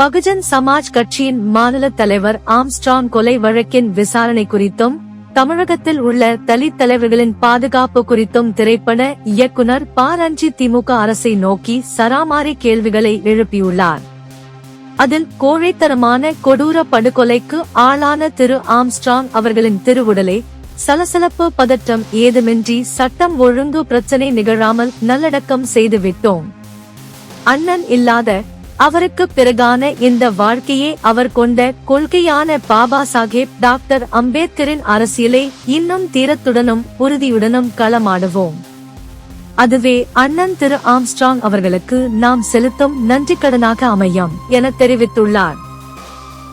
பகுஜன் சமாஜ் கட்சியின் மாநில தலைவர் ஆம்ஸ்ட்ராங் கொலை வழக்கின் விசாரணை குறித்தும் தமிழகத்தில் உள்ள தலித் தலைவர்களின் பாதுகாப்பு குறித்தும் திரைப்பட இயக்குனர் ப. ரஞ்சித் திமுக அரசை நோக்கி சராமாரி கேள்விகளை எழுப்பியுள்ளார். அதில் கோழைத்தனமான கொடூர படுகொலைக்கு ஆளான திரு ஆம்ஸ்ட்ராங் அவர்களின் திருவுடலை சலசலப்பு பதற்றம் ஏதுமின்றி சட்டம் ஒழுங்கு பிரச்சனை நிகழாமல் நல்லடக்கம் செய்துவிட்டோம். அண்ணன் இல்லாத அவருக்கு பிறகான இந்த வாழ்க்கையே அவர் கொண்ட கொள்கையான பாபா சாஹேப் டாக்டர் அம்பேத்கரின் அரசியலை இன்னும் தீரத்துடனும் உறுதியுடனும் களமாடுவோம். அதுவே அண்ணன் திரு ஆம்ஸ்ட்ராங் அவர்களுக்கு நாம் செலுத்தும் நன்றிக்கடனாக அமையும் என தெரிவித்துள்ளார்.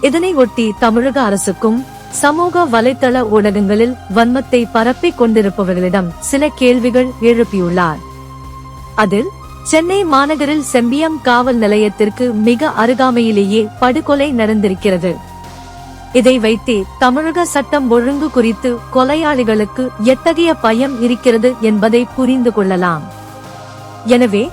இதனை ஒட்டி தமிழக அரசுக்கும் சமூக வலைத்தள ஊடகங்களில் வன்மத்தை பரப்பிக் கொண்டிருப்பவர்களிடம் சில கேள்விகள் எழுப்பியுள்ளார். அதில் சென்னை மாநகரில் செம்பியம் காவல் நிலையத்திற்கு மிக அருகாமையிலேயே படுகொலை நடந்திருக்கிறது. இதை வைத்தே தமிழக சட்டம் ஒழுங்கு குறித்து கொலையாளிகளுக்கு எத்தகைய பயம் இருக்கிறது என்பதை புரிந்து கொள்ளலாம். எனவே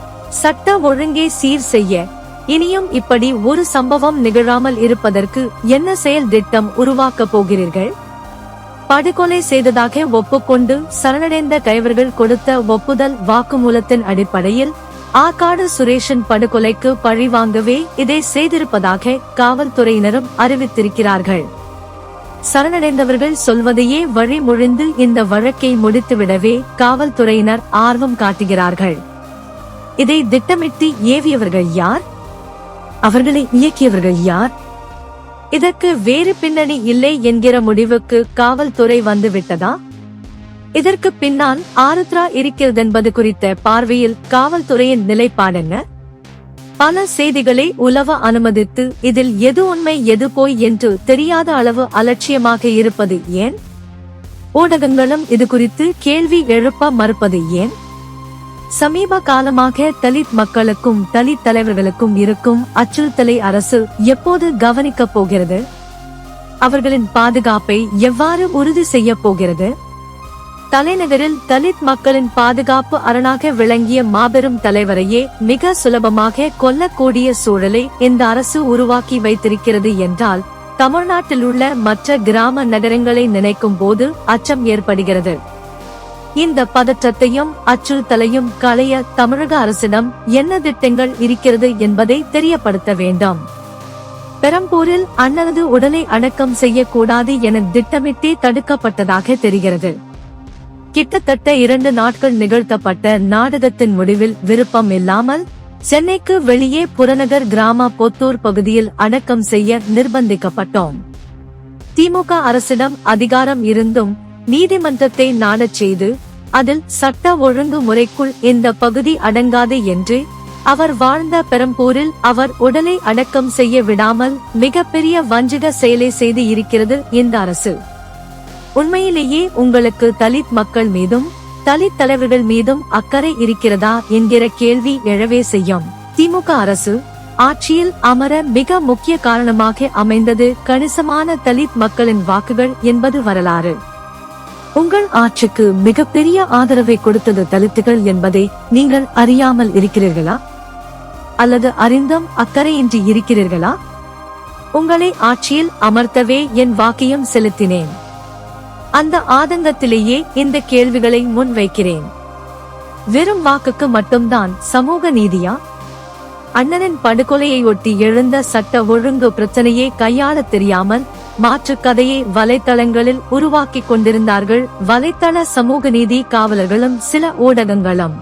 சட்ட ஒழுங்கை சீர் செய்ய இனியும் இப்படி ஒரு சம்பவம் நிகழாமல் இருப்பதற்கு என்ன செயல் திட்டம் உருவாக்கப் போகிறீர்கள்? படுகொலை செய்ததாக ஒப்புக்கொண்டு சரணடைந்த கைவர்கள் கொடுத்த ஒப்புதல் வாக்குமூலத்தின் அடிப்படையில் ஆக்காடு சுரேஷன் படுகொலைக்கு பழிவாங்கவே இதை செய்திருப்பதாக காவல்துறையினரும் அறிவித்திருக்கிறார்கள். சரணடைந்தவர்கள் சொல்வதையே வழிமொழிந்து இந்த வழக்கை முடித்துவிடவே காவல்துறையினர் ஆர்வம் காட்டுகிறார்கள். இதை திட்டமிட்டு ஏவியவர்கள் யார்? அவர்களை இயக்கியவர்கள் யார்? இதற்கு வேறு பின்னணி இல்லை என்கிற முடிவுக்கு காவல்துறை வந்துவிட்டதா? இதற்கு பின்னால் ஆருத்ரா இருக்கிறதென்பது குறித்த பார்வையில் காவல்துறையின் நிலைப்பாடென்ன? பல செய்திகளை உலவ அனுமதித்து இதில் எது உண்மை எது போய் என்று தெரியாத அளவு அலட்சியமாக இருப்பது ஏன்? ஊடகங்களும் இது குறித்து கேள்வி எழுப்ப மறுப்பது ஏன்? சமீப காலமாக தலித் மக்களுக்கும் தலித் தலைவர்களுக்கும் இருக்கும் அச்சுறுத்தலை அரசு எப்போது கவனிக்கப் போகிறது? அவர்களின் பாதுகாப்பை எவ்வாறு உறுதி செய்ய போகிறது? தலைநகரில் தலித் மக்களின் பாதுகாப்பு அரணாக விளங்கிய மாபெரும் தலைவரையே மிக சுலபமாக கொல்லக்கூடிய சூழலை இந்த அரசு உருவாக்கி வைத்திருக்கிறது என்றால் தமிழ்நாட்டில் உள்ள மற்ற கிராம நகரங்களை நினைக்கும் போது அச்சம் ஏற்படுகிறது. இந்த பதற்றத்தையும் அச்சுறுத்தலையும் களைய தமிழக அரசிடம் என்ன திட்டங்கள் இருக்கிறது என்பதை தெரியப்படுத்த வேண்டும். பெரம்பூரில் அண்ணனது உடலை அடக்கம் செய்யக்கூடாது என திட்டமிட்டே தடுக்கப்பட்டதாக தெரிகிறது. கிட்டத்தட்ட இரண்டு நாட்கள் நிகழ்த்தப்பட்ட நாடகத்தின் முடிவில் விருப்பம் இல்லாமல் சென்னைக்கு வெளியே புறநகர் கிராம பொத்தூர் பகுதியில் அடக்கம் செய்ய நிர்பந்திக்கப்பட்டோம். திமுக அரசிடம் அதிகாரம் இருந்தும் நீதிமன்றத்தை நாடச் செய்து அதில் சட்ட ஒழுங்கு முறைக்குள் இந்த பகுதி அடங்காது என்று அவர் வாழ்ந்த பெரம்பூரில் அவர் உடலை அடக்கம் செய்ய விடாமல் மிகப்பெரிய வஞ்சித செயலை செய்து இருக்கிறது இந்த அரசு. உண்மையிலேயே உங்களுக்கு தலித் மக்கள் மீதும் தலித் தலைவர்கள் மீதும் அக்கறை இருக்கிறதா என்கிற கேள்வி எழவே செய்யும். திமுக அரசு ஆட்சியில் அமர மிக முக்கிய காரணமாக அமைந்தது கணிசமான தலித் மக்களின் வாக்குகள் என்பது வரலாறு. உங்கள் ஆட்சிக்கு மிகப்பெரிய ஆதரவை கொடுத்தது தலித்துகள் என்பதை நீங்கள் அறியாமல் இருக்கிறீர்களா? அல்லது அறிந்தும் அக்கறையின்றி இருக்கிறீர்களா? உங்களை ஆட்சியில் அமர்த்தவே என் வாக்கியம் செலுத்தினேன். அந்த ஆதங்கத்திலேயே இந்த கேள்விகளை முன்வைக்கிறேன். வெறும் வாக்குக்கு மட்டும்தான் சமூக நீதியா? அண்ணனின் படுகொலையை ஒட்டி எழுந்த சட்ட ஒழுங்கு பிரச்சனையை கையாள தெரியாமல் மாற்று கதையை வலைத்தளங்களில் உருவாக்கிக் கொண்டிருந்தார்கள் வலைத்தள சமூக நீதி காவலர்களும் சில ஊடகங்களும்.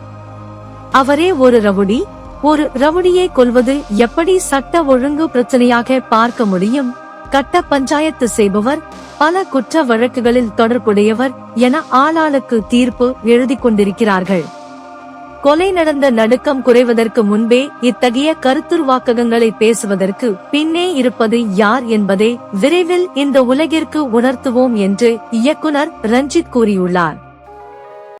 அவரே ஒரு ரவுடி? ஒரு ரவுடியை கொல்வது எப்படி சட்ட ஒழுங்கு பிரச்சனையாக பார்க்க முடியும்? கட்ட பஞ்சாயத்து செய்பவர்? பல குற்ற வழக்குகளில் தொடர்புடையவர் என ஆளாளுக்கு தீர்ப்பு எழுதி கொண்டிருக்கிறார்கள். கொலை நடந்த நடுக்கம் குறைவதற்கு முன்பே இத்தகைய கருத்துருவாக்கங்களை பேசுவதற்கு பின்னே இருப்பது யார் என்பதை விரைவில் இந்த உலகிற்கு உணர்த்துவோம் என்று இயக்குனர் ரஞ்சித் கூறியுள்ளார்.